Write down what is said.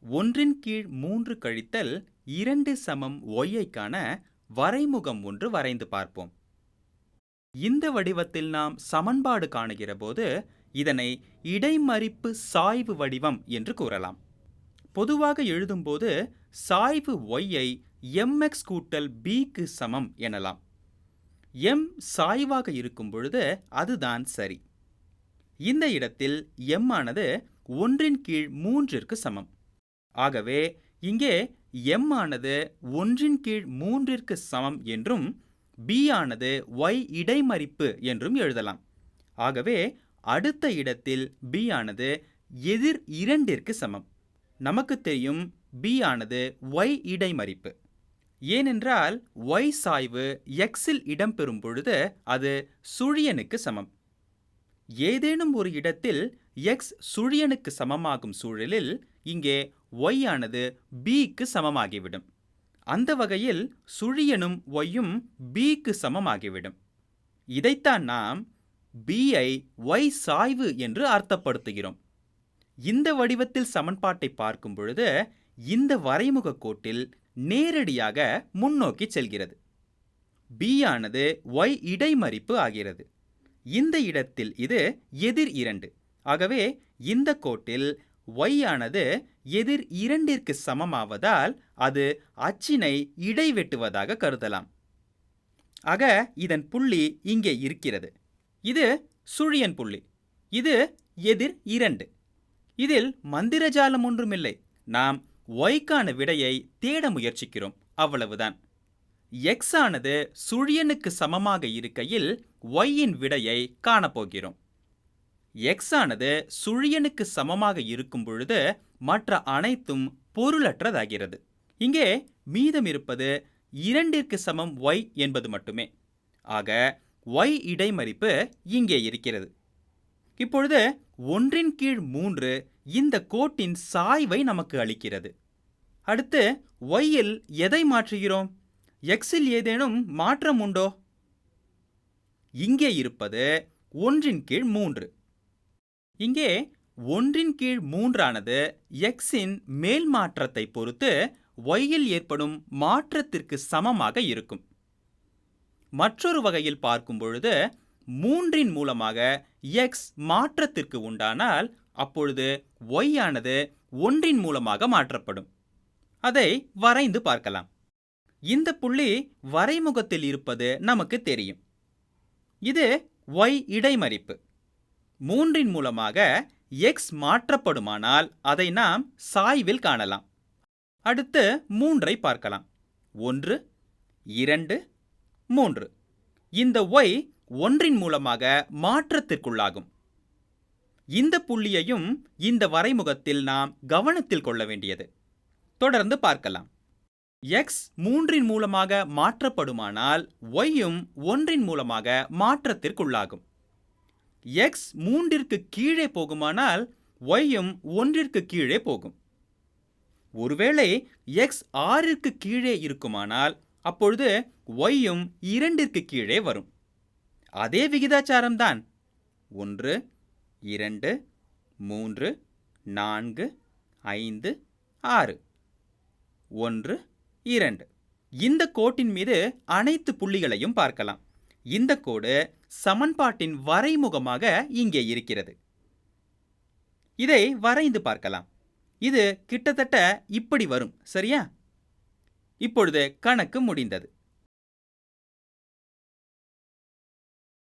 ஒன்றின் கீழ் மூன்று கழித்தல் இரண்டு சமம் ஒய்யைக்கான வரைமுகம் ஒன்று வரைந்து பார்ப்போம். இந்த வடிவத்தில் நாம் சமன்பாடு காணுகிற போது இதனை இடைமறிப்பு சாய்வு வடிவம் என்று கூறலாம். பொதுவாக எழுதும்போது சாய்வு ஒய்யை எம்எக்ஸ் கூட்டல் பிக்கு சமம் எனலாம். எம் சாய்வாக இருக்கும் பொழுது அதுதான் சரி. இந்த இடத்தில் எம் ஆனது ஒன்றின் கீழ் மூன்றிற்கு சமம். ஆகவே இங்கே எம் ஆனது ஒன்றின் கீழ் மூன்றிற்கு சமம் என்றும் பி ஆனது ஒய் இடைமறிப்பு என்றும் எழுதலாம். ஆகவே அடுத்த இடத்தில் பி ஆனது எதிர் இரண்டிற்கு சமம். நமக்கு தெரியும் பி ஆனது ஒய் இடைமறிப்பு. ஏனென்றால் ஒய் சாய்வு எக்ஸில் இடம்பெறும் பொழுது அது சுழியனுக்கு சமம். ஏதேனும் ஒரு இடத்தில் எக்ஸ் சுழியனுக்கு சமமாகும் சூழலில் இங்கே ஒய் ஆனது பிக்கு சமமாகிவிடும். அந்த வகையில் சுழியனும் ஒய்யும் பிக்கு சமமாகிவிடும். இதைத்தான் நாம் பிஐ ஐ சாய்வு என்று அர்த்தப்படுத்துகிறோம். இந்த வடிவத்தில் சமன்பாட்டை பார்க்கும் பொழுது இந்த வரைமுக கோட்டில் நேரடியாக முன்னோக்கி செல்கிறது. பியானது ஒய் இடைமறிப்பு ஆகிறது. இந்த இடத்தில் இது எதிர் இரண்டு. ஆகவே இந்த கோட்டில் ஒய் ஆனது எதிர் இரண்டிற்கு சமமாவதால் அது அச்சினை இடைவெட்டுவதாக கருதலாம். ஆக இதன் புள்ளி இங்கே இருக்கிறது. இது சுழியன் புள்ளி. இது எதிர் இரண்டு. இதில் மந்திரஜாலம் ஒன்றுமில்லை. நாம் ஒய்க்கான விடையை தேட முயற்சிக்கிறோம். அவ்வளவுதான். எக்ஸ் ஆனது சுழியனுக்கு சமமாக இருக்கையில் ஒய்யின் விடையை காணப்போகிறோம். எக்ஸ் ஆனது சுழியனுக்கு சமமாக இருக்கும் பொழுது மற்ற அனைத்தும் பொருளற்றதாகிறது. இங்கே மீதம் இருப்பது இரண்டிற்கு சமம் ஒய் என்பது மட்டுமே. ஆக ஒய் இடைமறிப்பு இங்கே இருக்கிறது. இப்பொழுது ஒன்றின் கீழ் மூன்று இந்த கோட்டின் சாய்வை நமக்கு அளிக்கிறது. அடுத்து ஒய்யில் எதை மாற்றுகிறோம்? எக்ஸில் ஏதேனும் மாற்றம் உண்டோ? இங்கே இருப்பது ஒன்றின் கீழ் மூன்று. இங்கே ஒன்றின் கீழ் மூன்றானது எக்ஸின் மேல் மாற்றத்தை பொறுத்து ஒய்யில் ஏற்படும் மாற்றத்திற்கு சமமாக இருக்கும். மற்றொரு வகையில் பார்க்கும் பொழுது மூன்றின் மூலமாக எக்ஸ் மாற்றத்திற்கு உண்டானால் அப்பொழுது ஒய் ஆனது ஒன்றின் மூலமாக மாற்றப்படும். அதை வரைந்து பார்க்கலாம். இந்த புள்ளி வரைமுகத்தில் இருப்பது நமக்கு தெரியும். இது ஒய் இடைமறிப்பு. மூன்றின் மூலமாக எக்ஸ் மாற்றப்படுமானால் அதை நாம் சாய்வில் காணலாம். அடுத்து மூன்றை பார்க்கலாம். ஒன்று இரண்டு மூன்று. இந்த ஒய் ஒன்றின் மூலமாக மாற்றத்திற்குள்ளாகும். இந்த புள்ளியையும் இந்த வரைமுகத்தில் நாம் கவனத்தில் கொள்ள வேண்டியது. தொடர்ந்து பார்க்கலாம். எக்ஸ் மூன்றின் மூலமாக மாற்றப்படுமானால் ஒய்யும் ஒன்றின் மூலமாக மாற்றத்திற்குள்ளாகும். எக்ஸ் மூன்றிற்கு கீழே போகுமானால் ஒய்யும் ஒன்றிற்கு கீழே போகும். ஒருவேளை எக்ஸ் ஆறிற்கு கீழே இருக்குமானால் அப்பொழுது ஒய்யும் இரண்டிற்கு கீழே வரும். அதே விகிதாச்சாரம்தான் ஒன்று இரண்டு மூன்று நான்கு ஐந்து ஆறு. ஒன்று இரண்டு. இந்த கோட்டின் மீது அனைத்து புள்ளிகளையும் பார்க்கலாம். இந்த கோடு சமன்பாட்டின் வரைமுகமாக இங்கே இருக்கிறது. இதை வரைந்து பார்க்கலாம். இது கிட்டத்தட்ட இப்படி வரும் சரியா? இப்பொழுது கணக்கு முடிந்தது.